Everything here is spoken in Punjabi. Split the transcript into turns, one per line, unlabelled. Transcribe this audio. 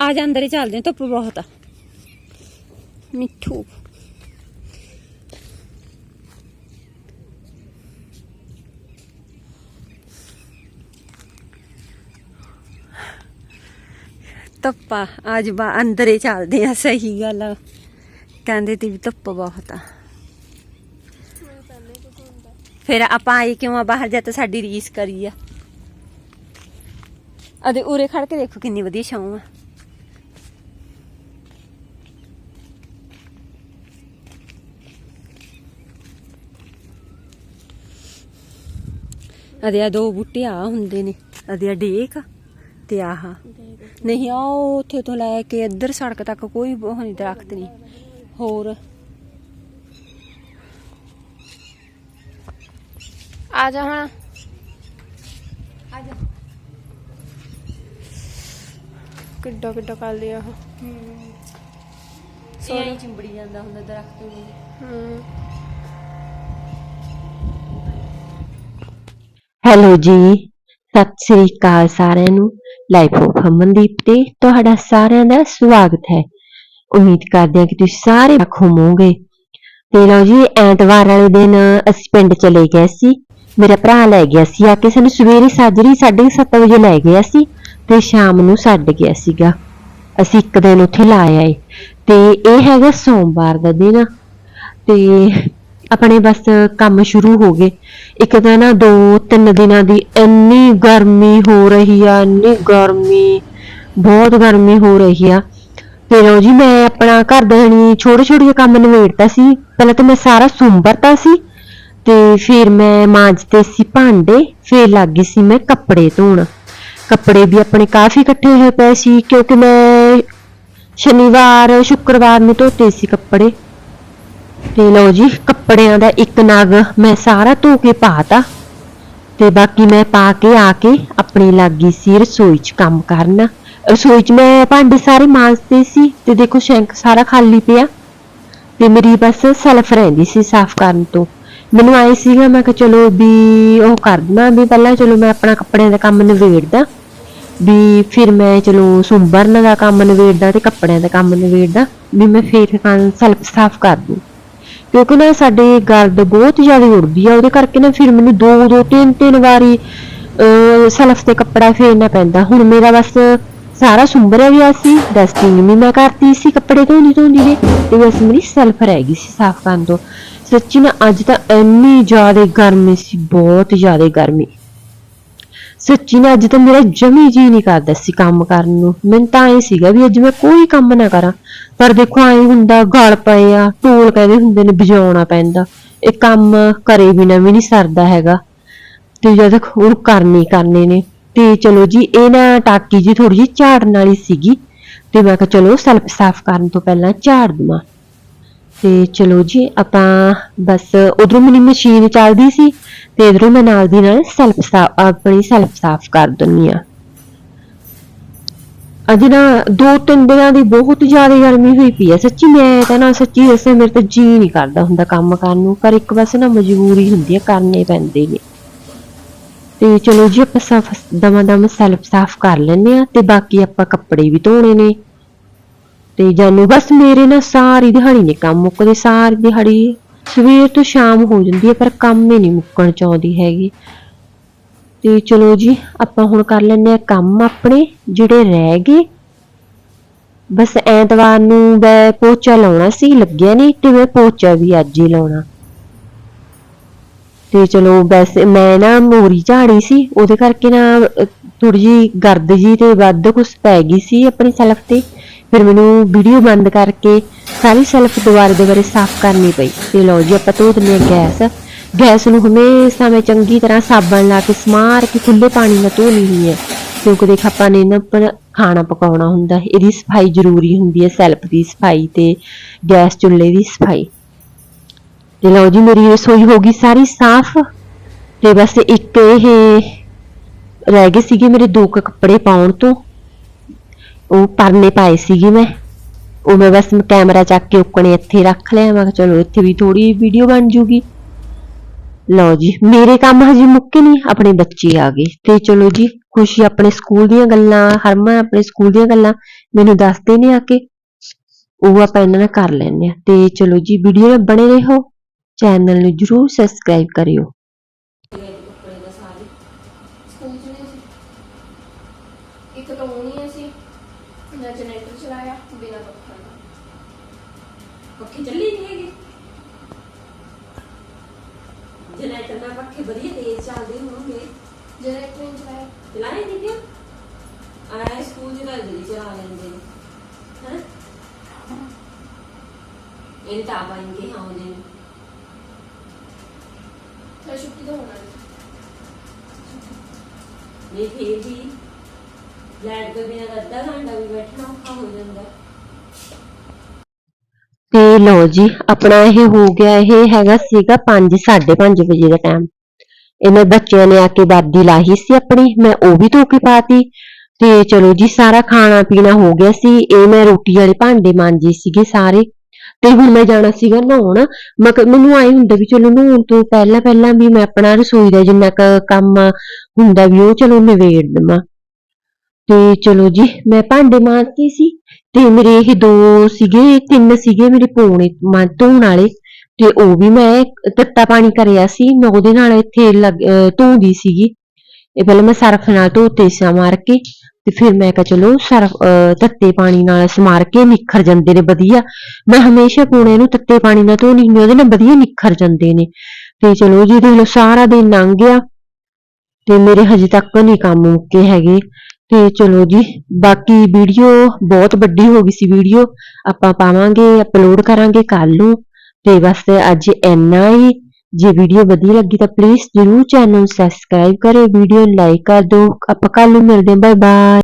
ਆ ਜਾ ਅੰਦਰ ਹੀ ਚੱਲਦੇ ਆ ਧੁੱਪ ਬਹੁਤ ਆ। ਮਿੱਠੂ। ਧੁੱਪਾ ਅੱਜ ਬਾ ਅੰਦਰ ਹੀ ਚੱਲਦੇ ਆ ਸਹੀ ਗੱਲ ਆ। ਕਹਿੰਦੇ ਤੇ ਵੀ ਧੁੱਪ ਬਹੁਤ ਆ। ਫਿਰ ਆਪਾਂ ਆਏ ਕਿਉਂ ਆ, ਬਾਹਰ ਜਾ ਤਾਂ ਸਾਡੀ ਰੀਸ ਕਰੀ ਆ। ਅਦੇ ਉਰੇ ਖੜ ਕੇ ਦੇਖੋ ਕਿੰਨੀ ਵਧੀਆ ਛਾਂ ਆ। ਅਦੇ ਆ ਦੋ ਬੂਟੇ ਆ ਹੁੰਦੇ ਨੇ। ਅਦੇ ਆ ਡੇਕ ਤੇ ਆਹ। ਨਹੀਂ ਆ ਉਹ ਉੱਥੇ ਤੋਂ ਲੈ ਕੇ ਇੱਧਰ ਸੜਕ ਤੱਕ ਕੋਈ ਉਹ ਨਹੀਂ ਦਰਖਤ ਨਹੀਂ। ਹੋਰ।
ਆ ਜਾ ਹੁਣ। ਕਿੱਡਾ ਕਿੱਡਾ ਕਰ ਲਿਆ ਉਹ।
ਸੋਹਣੀ ਚਿੰਬੜੀ ਜਾਂਦਾ ਹੁੰਦਾ ਦਰਖਤ ਨੂੰ।
ਹੂੰ।
ਹੈਲੋ ਜੀ, ਸਤਿ ਸ੍ਰੀ ਅਕਾਲ ਸਾਰਿਆਂ ਨੂੰ। ਲਾਈਫ ਆਫ ਅਮਨਦੀਪ ਤੇ ਤੁਹਾਡਾ ਸਾਰਿਆਂ ਦਾ ਸਵਾਗਤ ਹੈ। ਉਮੀਦ ਕਰਦੇ ਹਾਂ ਕਿ ਤੁਸੀਂ ਸਾਰੇ ਠੀਕ ਤੇ ਲਓ ਜੀ, ਐਤਵਾਰ ਵਾਲੇ ਦਿਨ ਅਸੀਂ ਪਿੰਡ ਚਲੇ ਗਏ ਸੀ। ਮੇਰਾ ਭਰਾ ਲੈ ਗਿਆ ਸੀ, ਆ ਕੇ ਸਾਨੂੰ ਸਵੇਰੇ ਸਾਜਰੀ 7:30 ਵਜੇ ਲੈ ਗਿਆ ਸੀ ਤੇ ਸ਼ਾਮ ਨੂੰ ਛੱਡ ਗਿਆ ਸੀਗਾ। ਅਸੀਂ ਇੱਕ ਦਿਨ ਉੱਥੇ ਲਾਇਆ ਏ। ਤੇ ਇਹ ਹੈਗਾ ਸੋਮਵਾਰ ਦਾ ਦਿਨ। ਤੇ ਆਪਣੇ ਬਸ ਕੰਮ ਸ਼ੁਰੂ ਹੋ ਗਏ। ਇੱਕ ਤਾਂ ਨਾ ਦੋ ਤਿੰਨ ਦਿਨਾਂ ਦੀ ਇੰਨੀ ਗਰਮੀ ਹੋ ਰਹੀ ਆ, ਇੰਨੀ ਗਰਮੀ, ਬਹੁਤ ਗਰਮੀ ਹੋ ਰਹੀ ਆ। ਤੇ ਲਓ ਜੀ, ਮੈਂ ਆਪਣਾ ਘਰ ਦਾ ਹਣੀ ਛੋਟੇ ਛੋਟੇ ਜਿਹੇ ਕੰਮ ਨਿਬੇੜਤਾ ਸੀ। ਪਹਿਲਾਂ ਤਾਂ ਮੈਂ ਸਾਰਾ ਸੁੰਬਰਤਾ ਸੀ ਤੇ ਫਿਰ ਮੈਂ ਮਾਂਜਤੇ ਸੀ ਭਾਂਡੇ, ਫਿਰ ਲੱਗ ਗਈ ਸੀ ਮੈਂ ਕੱਪੜੇ ਧੋਣ। ਕੱਪੜੇ ਵੀ ਆਪਣੇ ਕਾਫੀ ਇਕੱਠੇ ਹੋਏ ਪਏ ਸੀ, ਕਿਉਂਕਿ ਮੈਂ ਸ਼ਨੀਵਾਰ, ਸ਼ੁੱਕਰਵਾਰ ਨੂੰ ਧੋਤੇ ਸੀ ਕੱਪੜੇ। ਤੇ ਲਓ ਜੀ, ਕੱਪੜਿਆਂ ਦਾ ਇੱਕ ਨਗ ਮੈਂ ਸਾਰਾ ਧੋ ਕੇ ਪਾਤਾ। ਤੇ ਬਾਕੀ ਮੈਂ ਪਾ ਕੇ, ਆ ਕੇ ਆਪਣੀ ਲੱਗੀ ਸੀ ਰਸੋਈ 'ਚ ਕੰਮ ਕਰਨ। ਰਸੋਈ 'ਚ ਮੈਂ ਭਾਂਡੇ ਸਾਰੇ ਮਾਂਜਦੇ ਸੀ ਤੇ ਦੇਖੋ ਸ਼ੈਂਕ ਸਾਰਾ ਖਾਲੀ ਪਿਆ। ਤੇ ਮੇਰੀ ਬਸ ਸੈਲਫ ਰਹਿੰਦੀ ਸੀ ਸਾਫ਼ ਕਰਨ ਤੋਂ। ਮੈਨੂੰ ਆਏ ਸੀਗਾ, ਮੈਂ ਕਿ ਚਲੋ ਵੀ ਉਹ ਕਰ ਦਵਾਂ ਵੀ ਪਹਿਲਾਂ ਚਲੋ ਮੈਂ ਆਪਣਾ ਕੱਪੜਿਆਂ ਦਾ ਕੰਮ ਨਿਬੇੜਦਾ। ਵੀ ਫਿਰ ਮੈਂ ਚਲੋ ਸੁੰਬਰਨ ਦਾ ਕੰਮ ਨਿਬੇੜਦਾ ਤੇ ਕੱਪੜਿਆਂ ਦਾ ਕੰਮ ਨਿਬੇੜਦਾ। ਵੀ ਮੈਂ ਫੇਰ ਸੈਲਫ ਸਾਫ਼ ਕਰ ਦੂੰ। ਕਿਉਂਕਿ ਨਾ ਸਾਡੇ ਗਰਦ ਬਹੁਤ ਜ਼ਿਆਦਾ ਉੜਦੀ ਆ, ਉਹਦੇ ਕਰਕੇ ਨਾ ਫਿਰ ਮੈਨੂੰ ਦੋ ਦੋ, ਤਿੰਨ ਤਿੰਨ ਵਾਰੀ ਸਲਫ ਤੇ ਕੱਪੜਾ ਫੇਰਨਾ ਪੈਂਦਾ। ਹੁਣ ਮੇਰਾ ਬਸ ਸਾਰਾ ਸੁੰਬਰਿਆ ਗਿਆ ਸੀ ਡਸਟਿੰਗ ਵੀ ਮੈਂ ਕਰਤੀ ਸੀ ਕੱਪੜੇ ਧੋਂਦੀ ਧੋਂਦੀ ਦੇ, ਤੇ ਬਸ ਮੇਰੀ ਸਲਫ ਰਹਿ ਗਈ ਸੀ ਸਾਫ਼ ਕਰਨ ਤੋਂ। ਸੱਚੀ ਨਾ ਅੱਜ ਤਾਂ ਇੰਨੀ ਜ਼ਿਆਦਾ ਗਰਮੀ ਸੀ, ਬਹੁਤ ਜ਼ਿਆਦਾ ਗਰਮੀ। ਸੱਚੀ ਨਾ ਅੱਜ ਤਾਂ ਮੇਰਾ ਜਮੀ ਜੀ ਨਹੀਂ ਕਰਦਾ ਸੀ ਕੰਮ ਕਰਨ ਨੂੰ। ਮੈਨੂੰ ਤਾਂ ਐ ਸੀਗਾ ਵੀ ਅੱਜ ਮੈਂ ਕੋਈ ਕੰਮ ਨਾ ਕਰਾਂ। ਪਰ ਦੇਖੋ ਐ ਹੁੰਦਾ, ਗਲ ਪਏ ਆ ਟੋਲ ਕਹਿੰਦੇ ਹੁੰਦੇ ਨੇ, ਵਜਾਉਣਾ ਪੈਂਦਾ। ਇਹ ਕੰਮ ਕਰੇ ਬਿਨਾ ਵੀ ਨਹੀਂ ਸਰਦਾ ਹੈਗਾ। ਤੇ ਜਦ ਉਹ ਕਰਨੇ ਹੀ ਕਰਨੇ ਨੇ। ਤੇ ਚਲੋ ਜੀ, ਇਹ ਨਾ ਟਾਕੀ ਜੀ ਥੋੜੀ ਜਿਹੀ ਝਾੜਨ ਵਾਲੀ ਸੀਗੀ। ਤੇ ਮੈਂ ਕਿਹਾ ਚਲੋ ਸਲਫ ਸਾਫ਼ ਕਰਨ ਤੋਂ ਪਹਿਲਾਂ ਝਾੜ ਦਵਾਂ। ਤੇ ਚਲੋ ਜੀ, ਆਪਾਂ ਬਸ ਉਧਰੋਂ ਮੇਰੀ ਮਸ਼ੀਨ ਚੱਲਦੀ ਸੀ ਤੇ ਇਧਰੋਂ ਮੈਂ ਨਾਲ ਦੀ ਨਾਲ ਸੈਲਫ ਸਾਫ਼ ਆਪਣੀ ਸੈਲਫ ਸਾਫ਼ ਕਰ ਦਿੰਨੀ ਆ ਅੱਜ ਨਾ ਦੋ ਤਿੰਨ ਦਿਨਾਂ ਦੀ ਬਹੁਤ ਜ਼ਿਆਦਾ ਗਰਮੀ ਹੋਈ ਪਈ ਆ ਸੱਚੀ ਮੈਂ ਤਾਂ ਨਾ ਸੱਚੀ ਦੱਸਾਂ, ਮੇਰੇ ਤਾਂ ਜੀ ਨਹੀਂ ਕਰਦਾ ਹੁੰਦਾ ਕੰਮ ਕਰਨ ਨੂੰ, ਪਰ ਇੱਕ ਪਾਸੇ ਨਾ ਮਜਬੂਰੀ ਹੁੰਦੀ ਹੈ, ਕਰਨੇ ਪੈਂਦੇ ਨੇ। ਤੇ ਚਲੋ ਜੀ, ਆਪਾਂ ਸਾਫ਼ ਦਮਾ ਦਮ ਸੈਲਫ ਸਾਫ਼ ਕਰ ਲੈਂਦੇ ਆ ਤੇ ਬਾਕੀ ਆਪਾਂ ਕੱਪੜੇ ਵੀ ਧੋਣੇ ਨੇ। ਤੇ ਜਾਨੂ, ਬਸ ਮੇਰੇ ਨਾਲ ਸਾਰੀ ਦਿਹਾੜੀ ਨੇ ਕੰਮ ਮੁੱਕਦੇ, ਸਾਰੀ ਦਿਹਾੜੀ ਸਵੇਰ ਤੋਂ ਸ਼ਾਮ ਹੋ ਜਾਂਦੀ ਹੈ, ਪਰ ਕੰਮ ਹੀ ਨਹੀਂ ਮੁੱਕਣ ਚਾਹੁੰਦੀ ਹੈਗੀ। ਤੇ ਚਲੋ ਜੀ, ਆਪਾਂ ਹੁਣ ਕਰ ਲੈਂਦੇ ਆ ਕੰਮ ਆਪਣੇ, ਜਿਹੜੇ ਰਹਿ ਗਏ। ਬਸ ਐਤਵਾਰ ਨੂੰ ਮੈਂ ਪੋਚਾ ਲਾਉਣਾ ਸੀ, ਲੱਗਿਆ ਨਹੀਂ, ਤੇ ਮੈਂ ਪੋਚਾ ਵੀ ਅੱਜ ਹੀ ਲਾਉਣਾ। ਤੇ ਚਲੋ ਵੈਸੇ ਮੈਂ ਨਾ ਮੋਰੀ ਝਾੜੀ ਸੀ, ਉਹਦੇ ਕਰਕੇ ਨਾ ਥੋੜੀ ਜੀ ਗਰਦ ਜੀ ਤੇ ਵੱਧ ਕੁਛ ਪੈ ਗਈ ਸੀ ਆਪਣੀ ਸੈਲਫ ਤੇ। ਫਿਰ ਮੈਨੂੰ ਵੀਡੀਓ ਬੰਦ ਕਰਕੇ ਸਾਰੀ ਸੈਲਫ ਦੁਬਾਰਾ ਦੁਬਾਰਾ ਸਾਫ਼ ਕਰਨੀ ਪਈ ਤੇ ਲਓ ਜੀ, ਆਪਾਂ ਧੋ ਦਿੰਦੇ ਹਾਂ ਗੈਸ। ਗੈਸ ਨੂੰ ਹਮੇਸ਼ਾ ਮੈਂ ਚੰਗੀ ਤਰ੍ਹਾਂ ਸਾਬਣ ਲਾ ਕੇ ਸਮਾਰ ਕੇ ਖੁੱਲੇ ਪਾਣੀ ਨਾਲ ਧੋ ਹੁੰਦੀ ਹੈ। ਕਿਉਂਕਿ ਦੇਖ ਆਪਾਂ ਨੇ ਨਾ ਪ- ਖਾਣਾ ਪਕਾਉਣਾ ਹੁੰਦਾ, ਇਹਦੀ ਸਫ਼ਾਈ ਜ਼ਰੂਰੀ ਹੁੰਦੀ ਹੈ ਸੈਲਫ ਦੀ ਸਫ਼ਾਈ ਤੇ, ਗੈਸ ਚੁੱਲ੍ਹੇ ਦੀ ਸਫ਼ਾਈ। ਤੇ ਲਓ ਜੀ, ਮੇਰੀ ਰਸੋਈ ਹੋ ਗਈ ਸਾਰੀ ਸਾਫ਼। ਤੇ ਬਸ ਇੱਕ ਇਹ ਰਹਿ ਗਏ ਸੀਗੇ ਮੇਰੇ ਦੋ ਕੁ ਕੱਪੜੇ ਪਾਉਣ ਤੋਂ। ਉਹ ਪਰਨੇ ਪਾਏ ਸੀਗੇ ਮੈਂ। ਉਹ ਮੈਂ ਬਸ ਕੈਮਰਾ ਚੱਕ ਕੇ ਉੱਕਣੇ ਇੱਥੇ ਰੱਖ ਲਿਆ। ਮੈਂ ਕਿਹਾ ਚਲੋ ਇੱਥੇ ਵੀ ਥੋੜੀ ਵੀਡੀਓ ਬਣ ਜੂਗੀ। ਲਓ ਜੀ, ਮੇਰੇ ਕੰਮ ਹਜੇ ਮੁੱਕੇ ਨਹੀਂ, ਆਪਣੇ ਬੱਚੇ ਆ ਗਏ। ਤੇ ਚਲੋ ਜੀ, ਖੁਸ਼ੀ ਆਪਣੇ ਸਕੂਲ ਦੀਆਂ ਗੱਲਾਂ, ਹਰਮਨ ਆਪਣੇ ਸਕੂਲ ਦੀਆਂ ਗੱਲਾਂ ਮੈਨੂੰ ਦੱਸਦੇ ਨੇ ਆ ਕੇ। ਉਹ ਆਪਾਂ ਇਹਨਾਂ ਨਾਲ ਕਰ ਲੈਂਦੇ ਆ। ਤੇ ਚਲੋ ਜੀ ਵੀਡੀਓ ਨਾਲ ਬਣੇ ਰਹੋ। ਚੈਨਲ ਨੂੰ ਜਰੂਰ ਸਬਸਕ੍ਰਾਈਬ ਕਰਿਓ।
ਸਕੂਲ ਚ ਨਹੀਂ ਸੀ। ਇੱਕ ਤਾਂ ਉਹ ਨਹੀਂ ਸੀ ਨਾ ਜਨਰੇਟਰ ਚਲਾਇਆ ਬਿਨਾ ਪੱਖਾ ਦਾ
ਪੱਖੇ ਚੱਲੀ ਨਹੀਂ ਹੈਗੇ। ਜਨਰੇਟਰ ਨਾਲ ਪੱਖੇ ਵਧੀਆ ਤੇਜ਼ ਚੱਲਦੇ ਹੋਣਗੇ।
ਜਨਰੇਟਰ ਨਹੀਂ ਚਲਾਇਆ।
ਚਲਾਏ ਨਹੀਂ ਕਿਉਂ? ਆਏ ਸਕੂਲ ਤਾਂ ਜਲਦੀ ਚਲਾ ਲੈਂਦੇ ਨੇ। ਹੈ? ਇਹ ਤਾਂ ਆਵਾਂਗੇ ਆਉਂਦੇ ਨੇ
ਤਾਂ ਛੁੱਟੀ ਤਾਂ ਹੋਣਾ ਨਹੀਂ
ਫੇਰ ਵੀ ਲਾਈਟ ਤੋਂ ਬਿਨਾਂ ਤਾਂ ਅੱਧਾ ਘੰਟਾ ਵੀ ਬੈਠਣਾ ਔਖਾ ਹੋ ਜਾਂਦਾ
ਤੇ ਲਓ ਜੀ ਆਪਣਾ ਇਹ ਹੋ ਗਿਆ ਇਹ ਹੈਗਾ ਸੀਗਾ 5 5:30 ਵਜੇ ਦਾ ਟਾਈਮ ਇਹਨਾਂ ਬੱਚਿਆਂ ਨੇ ਆ ਕੇ ਵਰਦੀ ਲਾਹੀ ਸੀ ਆਪਣੀ ਮੈਂ ਉਹ ਵੀ ਧੋ ਕੇ ਪਾਤੀ ਤੇ ਚਲੋ ਜੀ ਸਾਰਾ ਖਾਣਾ ਪੀਣਾ ਹੋ ਗਿਆ ਸੀ ਇਹ ਮੈਂ ਰੋਟੀ ਵਾਲੇ ਭਾਂਡੇ ਮਾਂਜੇ ਸੀਗੇ ਸਾਰੇ ਤੇ ਹੁਣ ਮੈਂ ਜਾਣਾ ਸੀਗਾ ਨਹਾਉਣ। ਮੈਂ ਕ- ਮੈਨੂੰ ਆਏ ਹੁੰਦਾ ਵੀ ਚਲੋ ਨਹਾਉਣ ਤੋਂ ਪਹਿਲਾਂ ਪਹਿਲਾਂ ਵੀ ਮੈਂ ਆਪਣਾ ਰਸੋਈ ਦਾ ਜਿੰਨਾ ਕੁ ਕੰਮ ਹੁੰਦਾ ਵੀ ਉਹ ਚਲੋ ਨਿਬੇੜ ਦੇਵਾਂ। ਤੇ ਚਲੋ ਜੀ, ਮੈਂ ਭਾਂਡੇ ਮਾਂਜਦੀ ਸੀ ਤੇ ਮੇਰੇ ਇਹ ਦੋ ਸੀਗੇ, ਤਿੰਨ ਸੀਗੇ ਮੇਰੇ ਪੌਣੇ ਮਾਂ ਧੋਣ ਵਾਲੇ। ਤੇ ਉਹ ਵੀ ਮੈਂ ਤੱਤਾ ਪਾਣੀ ਕਰਿਆ ਸੀ, ਮੈਂ ਉਹਦੇ ਨਾਲ ਇੱਥੇ ਲੱਗ- ਅਹ ਧੋਂਦੀ ਸੀਗੀ। ਇਹ ਪਹਿਲਾਂ ਮੈਂ ਸਰਫ ਨਾਲ ਧੋਤੇ ਸਾਂ ਮਾਰ ਕੇ। ਤੇ ਫਿਰ ਮੈਂ ਕਿਹਾ ਚਲੋ ਸਰਫ ਅਹ, ਤੱਤੇ ਪਾਣੀ ਨਾਲ ਸਮਾਰ ਕੇ ਨਿਖਰ ਜਾਂਦੇ ਨੇ ਵਧੀਆ। ਮੈਂ ਹਮੇਸ਼ਾ ਪੂਣੇ ਨੂੰ ਤੱਤੇ ਪਾਣੀ ਨਾਲ ਧੋਣੀ ਹੁੰਦੀ ਉਹਦੇ ਨਾਲ ਵਧੀਆ ਨਿਖਰ ਜਾਂਦੇ ਨੇ। ਤੇ ਚਲੋ ਜੀ, ਦੇਖ ਲਓ, ਸਾਰਾ ਦਿਨ ਲੰਘ ਗਿਆ ਤੇ ਮੇਰੇ ਹਜੇ ਤੱਕ ਨਹੀਂ ਕੰਮ ਮੁੱਕੇ ਹੈਗੇ। ਤੇ ਚਲੋ ਜੀ, ਬਾਕੀ ਵੀਡੀਓ ਬਹੁਤ ਵੱਡੀ ਹੋ ਗਈ ਸੀ ਵੀਡੀਓ। ਆਪਾਂ ਪਾਵਾਂਗੇ ਅਪਲੋਡ ਕਰਾਂਗੇ ਕੱਲ ਨੂੰ। ਤੇ ਬਸ ਅੱਜ ਇੰਨਾ ਹੀ। ਜੇ ਵੀਡੀਓ ਵਧੀਆ ਲੱਗੀ ਤਾਂ ਪਲੀਜ਼ ਜਰੂਰ ਚੈਨਲ ਨੂੰ ਸਬਸਕ੍ਰਾਈਬ ਕਰਿਓ ਵੀਡੀਓ ਨੂੰ ਲਾਈਕ ਕਰ ਦਿਓ। ਆਪਾਂ ਕੱਲ ਨੂੰ ਮਿਲਦੇ ਹਾਂ ਬਾਏ ਬਾਏ